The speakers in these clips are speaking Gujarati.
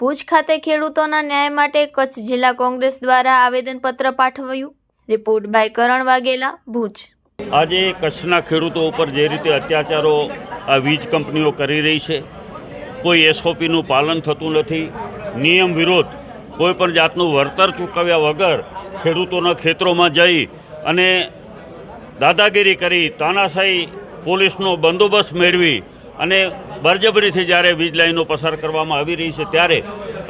ભુજ ખાતે ખેડૂતોના ન્યાય માટે કચ્છ જિલ્લા કોંગ્રેસ દ્વારા આવેદનપત્ર પાઠવ્યું. Report by Karan Vaghela, Bhuj. આજે કચ્છના ખેડૂતો ઉપર જે રીતે અત્યાચારો આ વીજ કંપનીઓ કરી રહી છે, કોઈ એસઓપીનું પાલન થતું નથી, નિયમ વિરોધ, કોઈ પણ જાતનું વળતર ચૂકવ્યા વગર ખેડૂતોના ખેતરોમાં જઈ અને દાદાગીરી કરી, તાનાશાહી પોલીસનો બંદોબસ્ત મેળવી અને બળજબરીથી જ્યારે વીજ લાઈનો પસાર કરવામાં આવી રહી છે, ત્યારે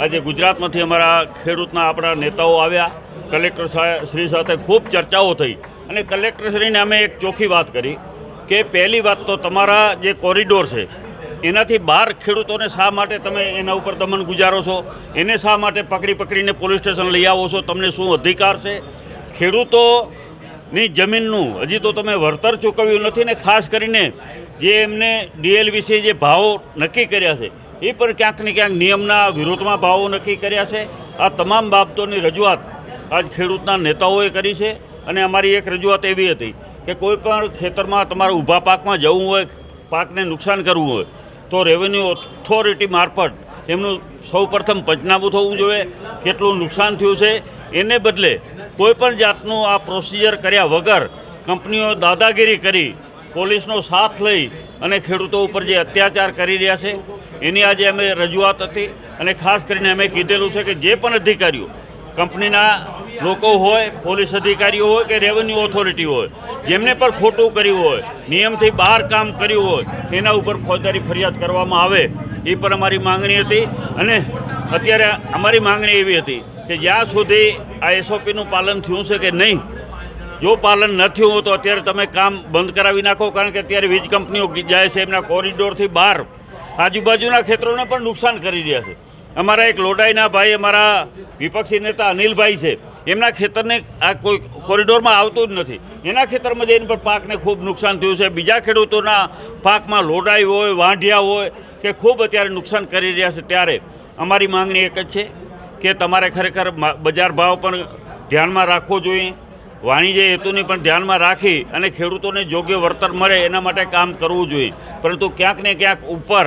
આજે ગુજરાતમાંથી અમારા ખેડૂતના આપણા નેતાઓ આવ્યા. કલેક્ટર શ્રી સાથે ખૂબ ચર્ચાઓ થઈ અને કલેક્ટરશ્રીને અમે એક ચોખ્ખી વાત કરી કે પહેલી વાત તો તમારા જે કોરિડોર છે, એનાથી બહાર ખેડૂતોને શા માટે તમે એના ઉપર દમન ગુજારો છો? એને શા માટે પકડી પકડીને પોલીસ સ્ટેશન લઈ આવો છો? તમને શું અધિકાર છે? ખેડૂતોની જમીનનું. હજી તો તમે વળતર ચૂકવ્યું નથી ને ખાસ કરીને જે એમને ડીએલ વિશે જે ભાવો નક્કી કર્યા છે, એ પણ ક્યાંક ને ક્યાંક નિયમના વિરોધમાં ભાવો નક્કી કર્યા છે. આ તમામ બાબતોની રજૂઆત આજ ખેડૂતના નેતાઓએ કરી છે અને અમારી એક રજૂઆત એવી હતી કે કોઈ પણ ખેતરમાં તમારા ઊભા પાકમાં જવું હોય, પાકને નુકસાન કરવું હોય, તો રેવન્યુ ઓથોરિટી મારફત એમનું સૌપ્રથમ પંચનામું થવું જોઈએ, કેટલું નુકસાન થયું છે, એને બદલે કોઈપણ જાતનું આ પ્રોસિજર કર્યા વગર કંપનીઓ દાદાગીરી કરી, પોલીસનો સાથ લઈ અને ખેડૂતો ઉપર જે અત્યાચાર કરી રહ્યા છે, એની આજે અમે રજૂઆત હતી અને ખાસ કરીને અમે કીધેલું છે કે જે પણ અધિકારીઓ, કંપનીના લોકો હોય, પોલીસ અધિકારીઓ હોય કે રેવન્યુ ઓથોરિટી હોય, જેમને પણ ખોટું કર્યું હોય, નિયમથી બહાર કામ કર્યું હોય, એના ઉપર ફોજદારી ફરિયાદ કરવામાં આવે. એ પણ અમારી માંગણી હતી અને અત્યારે અમારી માંગણી એવી હતી કે જ્યાં સુધી આ એસઓપીનું પાલન થયું છે કે નહીં, જો પાલન ન થયું તો અત્યારે તમે કામ બંધ કરાવી નાખો, કારણ કે અત્યારે વીજ કંપનીઓ જાય છે, એમના કોરિડોરથી બહાર આજુબાજુના ખેતરોને પણ નુકસાન કરી રહ્યા છે. અમારા એક લોડાઈના ભાઈ, અમારા વિપક્ષી નેતા અનિલભાઈ છે, એમના ખેતરને આ કોઈ કોરિડોરમાં આવતું જ નથી. એના ખેતરમાં જઈને પણ પાકને ખૂબ નુકસાન થયું છે. બીજા ખેડૂતોના પાકમાં લોડાઈ હોય, વાંઢિયા હોય કે ખૂબ અત્યારે નુકસાન કરી રહ્યા છે ત્યારે અમારી માંગણી એક જ છે કે તમારે ખરેખર બજાર ભાવ પણ ધ્યાનમાં રાખવો જોઈએ, વાણિજ્ય હેતુની પણ ધ્યાનમાં રાખી અને ખેડૂતોને યોગ્ય વળતર મળે એના માટે કામ કરવું જોઈએ. પરંતુ ક્યાંક ને ક્યાંક ઉપર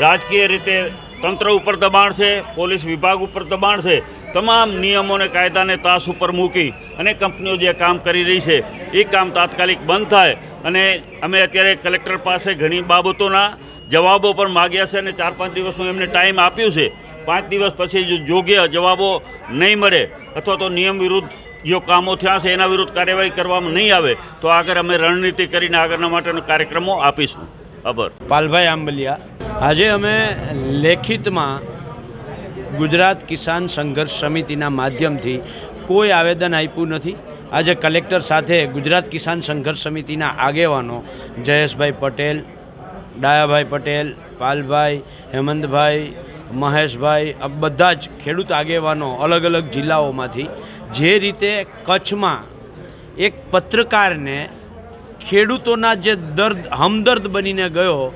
રાજકીય રીતે તંત્ર ઉપર દબાણ છે, પોલીસ વિભાગ ઉપર દબાણ છે, તમામ નિયમોને કાયદાને તાસ ઉપર મૂકી અને કંપનીઓ જે કામ કરી રહી છે, એ કામ તાત્કાલિક બંધ થાય અને અમે અત્યારે કલેક્ટર પાસે ઘણી બાબતોના જવાબો પણ માગ્યા છે અને ચાર પાંચ દિવસનું એમને ટાઈમ આપ્યું છે. પાંચ દિવસ પછી યોગ્ય જવાબો નહીં મળે અથવા તો નિયમ વિરુદ્ધ જો કામો થયા છે, એના વિરુદ્ધ કાર્યવાહી કરવામાં નહીં આવે, તો આગળ અમે રણનીતિ કરીને આગળના માટેના કાર્યક્રમો આપીશું. આભાર. પાલભાઈ આંબલિયા, આજે અમે લેખિતમાં ગુજરાત કિસાન સંઘર્ષ સમિતિના માધ્યમથી કોઈ આવેદન આપ્યું નથી. આજે કલેક્ટર સાથે ગુજરાત કિસાન સંઘર્ષ સમિતિના આગેવાનો જયેશભાઈ પટેલ ડાયાભાઈ પટેલ, પાલભાઈ, હેમંતભાઈ, મહેશભાઈ, આ બધા જ ખેડૂત આગેવાનો અલગ અલગ જિલ્લાઓમાંથી જે રીતે કચ્છમાં એક પત્રકારને ખેડૂતોના જે દર્દ, હમદર્દ બનીને ગયો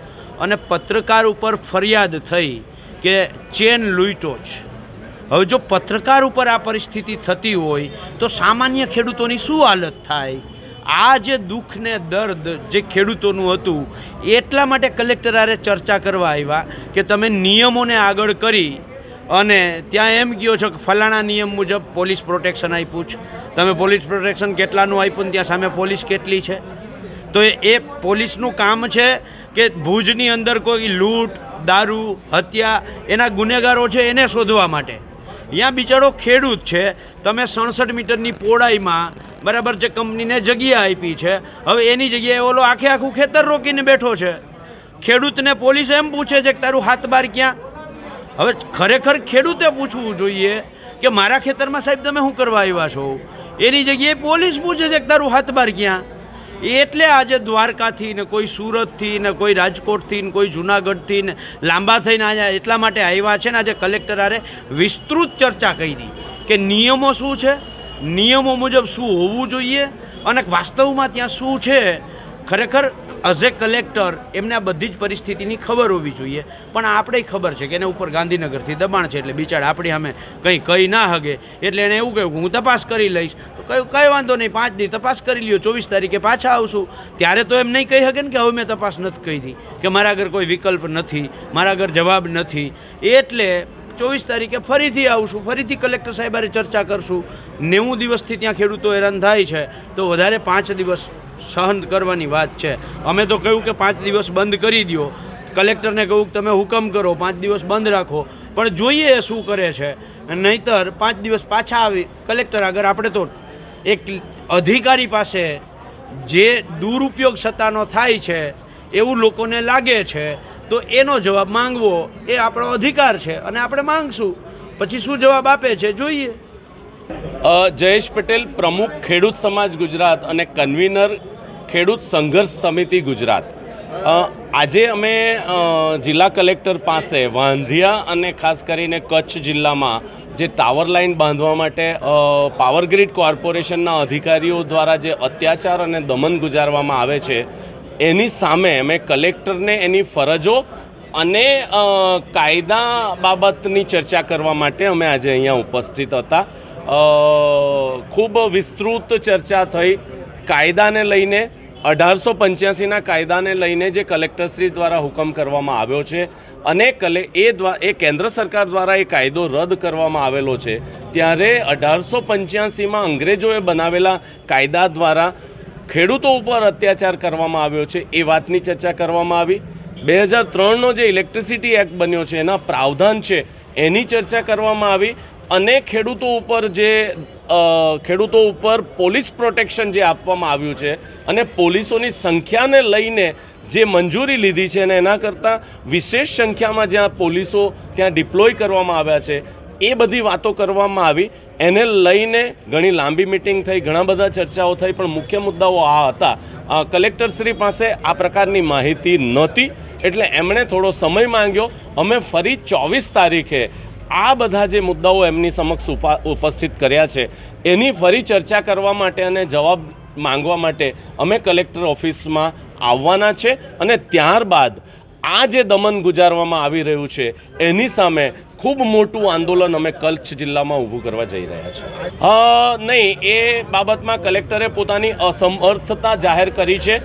અને પત્રકાર ઉપર ફરિયાદ થઈ કે ચેન લૂંટો જ. હવે જો પત્રકાર ઉપર આ પરિસ્થિતિ થતી હોય તો સામાન્ય ખેડૂતોની શું હાલત થાય? આ જે દુઃખ ને દર્દ જે ખેડૂતોનું હતું, એટલા માટે કલેક્ટર આરે ચર્ચા કરવા આવ્યા કે તમે નિયમોને આગળ કરી અને ત્યાં એમ કહો છો કે ફલાણા નિયમ મુજબ પોલીસ પ્રોટેક્શન આપ્યું છે. તમે પોલીસ પ્રોટેક્શન કેટલાનું આપ્યું ત્યાં સામે પોલીસ કેટલી છે? તો એ પોલીસનું કામ છે કે ભુજની અંદર કોઈ લૂંટ, દારૂ, હત્યા એના ગુનેગારો છે એને શોધવા માટે. અહીંયા બિચારો ખેડૂત છે, તમે સડસઠ મીટરની પહોળાઈમાં બરાબર જે કંપનીને જગ્યા આપી છે, હવે એની જગ્યાએ ઓલો આખે આખું ખેતર રોકીને બેઠો છે. ખેડૂતને પોલીસ એમ પૂછે છે કે તારું હાથ બાર ક્યાં? હવે ખરેખર ખેડૂતે પૂછવું જોઈએ કે મારા ખેતરમાં સાહેબ તમે શું કરવા આવ્યા છો? એની જગ્યાએ પોલીસ પૂછે છે કે તારું હાથ બાર ક્યાં? એટલે આજે દ્વારકાથી ને કોઈ સુરતથી ને કોઈ રાજકોટથી ને કોઈ જુનાગઢથી ને લાંબા થઈને આજે એટલા માટે આવ્યા છે ને આજે કલેક્ટર આરે વિસ્તૃત ચર્ચા કરી કે નિયમો શું છે? નિયમો મુજબ શું હોવું જોઈએ? અને વાસ્તવમાં ત્યાં શું છે? ખરેખર એઝ એ કલેક્ટર એમને આ બધી જ પરિસ્થિતિની ખબર હોવી જોઈએ. પણ આપણે ખબર છે કે એના ઉપર ગાંધીનગરથી દબાણ છે એટલે બિચારા આપણી સામે કંઈ કહી ના હગે. એટલે એણે એવું કહ્યું કે હું તપાસ કરી લઈશ. તો કયું કંઈ વાંધો નહીં, પાંચ દી તપાસ કરી લ્યો, ચોવીસ તારીખે પાછા આવશું. ત્યારે તો એમ નહીં કહી શકે ને કે હવે મેં તપાસ નથી કરી. કે મારા આગળ કોઈ વિકલ્પ નથી, મારા આગળ જવાબ નથી. એટલે ચોવીસ તારીખે ફરીથી આવશું, ફરીથી કલેક્ટર સાહેબારે ચર્ચા કરશું. નેવું દિવસથી ત્યાં ખેડૂતો હેરાન થાય છે. તો વધારે પાંચ દિવસ સહન કરવાની વાત છે. અમે તો કહ્યું કે પાંચ દિવસ બંધ કરી દો કલેક્ટરને કહ્યું તમે હુકમ કરો, પાંચ દિવસ બંધ રાખો. પણ જોઈએ એ શું કરે છે. નહીંતર પાંચ દિવસ પાછા આવી, કલેક્ટર આગળ આપણે તો એક અધિકારી પાસે જે દુરુપયોગ સત્તાનો થાય છે એવું લોકોને લાગે છે, તો એનો જવાબ માંગવો એ આપણો અધિકાર છે અને આપણે માંગશું. પછી શું જવાબ આપે છે જોઈએ. જયેશ પટેલ પ્રમુખ ખેડૂત સમાજ ગુજરાત અને કન્વીનર ખેડૂત સંઘર્ષ સમિતિ ગુજરાત. આજે અમે જિલ્લા કલેક્ટર પાસે વાંધિયા અને ખાસ કરીને કચ્છ જિલ્લામાં જે ટાવર લાઇન બાંધવા માટે પાવર ગ્રીડ કોર્પોરેશનના અધિકારીઓ દ્વારા જે અત્યાચાર અને દમન ગુજારવામાં આવે છે એની સામે અમે કલેક્ટરને એની ફરજો અને કાયદા બાબતની ચર્ચા કરવા માટે અમે આજે અહીંયા ઉપસ્થિત હતા. ખૂબ વિસ્તૃત ચર્ચા થઈ. કાયદાને લઈને, અઢારસો પંચ્યાસીના કાયદાને લઈને જે કલેક્ટરશ્રી દ્વારા હુકમ કરવામાં આવ્યો છે અને કલે, એ દ્વા, એ કેન્દ્ર સરકાર દ્વારા એ કાયદો રદ કરવામાં આવેલો છે. ત્યારે અઢારસો પંચ્યાસીમાં અંગ્રેજોએ બનાવેલા કાયદા દ્વારા ખેડૂતો ઉપર અત્યાચાર કરવામાં આવ્યો છે. એ વાતની ચર્ચા કરવામાં આવી. બે હજાર ત્રણનો જે ઇલેક્ટ્રિસિટી એક્ટ બન્યો છે, એના પ્રાવધાન છે, એની ચર્ચા કરવામાં આવી. અને ખેડૂતો ઉપર જે ખેડૂતો ઉપર પોલીસ પ્રોટેક્શન જે આપવામાં આવ્યું છે અને પોલીસોની સંખ્યાને લઈને જે મંજૂરી લીધી છે અને એના કરતાં વિશેષ સંખ્યામાં જ્યાં પોલીસો ત્યાં ડિપ્લોય કરવામાં આવ્યા છે એ બધી વાતો કરવામાં આવી. એને લઈને ઘણી લાંબી મિટિંગ થઈ, ઘણા બધા ચર્ચાઓ થઈ, પણ મુખ્ય મુદ્દાઓ આ હતા. કલેક્ટરશ્રી પાસે આ પ્રકારની માહિતી નહોતી, એટલે એમણે થોડો સમય માંગ્યો. અમે ફરી ચોવીસ તારીખે આ બધા જે મુદ્દાઓ એમની સમક્ષ ઉપા, ઉપસ્થિત કર્યા છે, એની ફરી ચર્ચા કરવા માટે અને જવાબ માંગવા માટે અમે કલેક્ટર ઓફિસમાં આવવાના છે અને ત્યારબાદ આ જે દમન ગુજારવામાં આવી રહ્યું છે, એની સામે ખૂબ મોટું આંદોલન અમે કચ્છ જિલ્લામાં ઊભું કરવા જઈ રહ્યા છીએ. નહીં, એ બાબતમાં કલેક્ટરે પોતાની અસમર્થતા જાહેર કરી છે.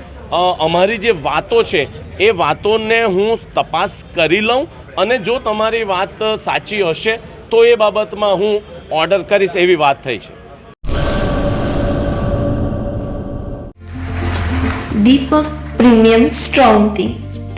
અમારી જે વાતો છે, એ વાતોને હું તપાસ કરી લઉં અને જો તમારી વાત સાચી હશે, તો એ બાબતમાં હું ઓર્ડર કરીશ એવી વાત થઈ છે. Deepak premium strong tea.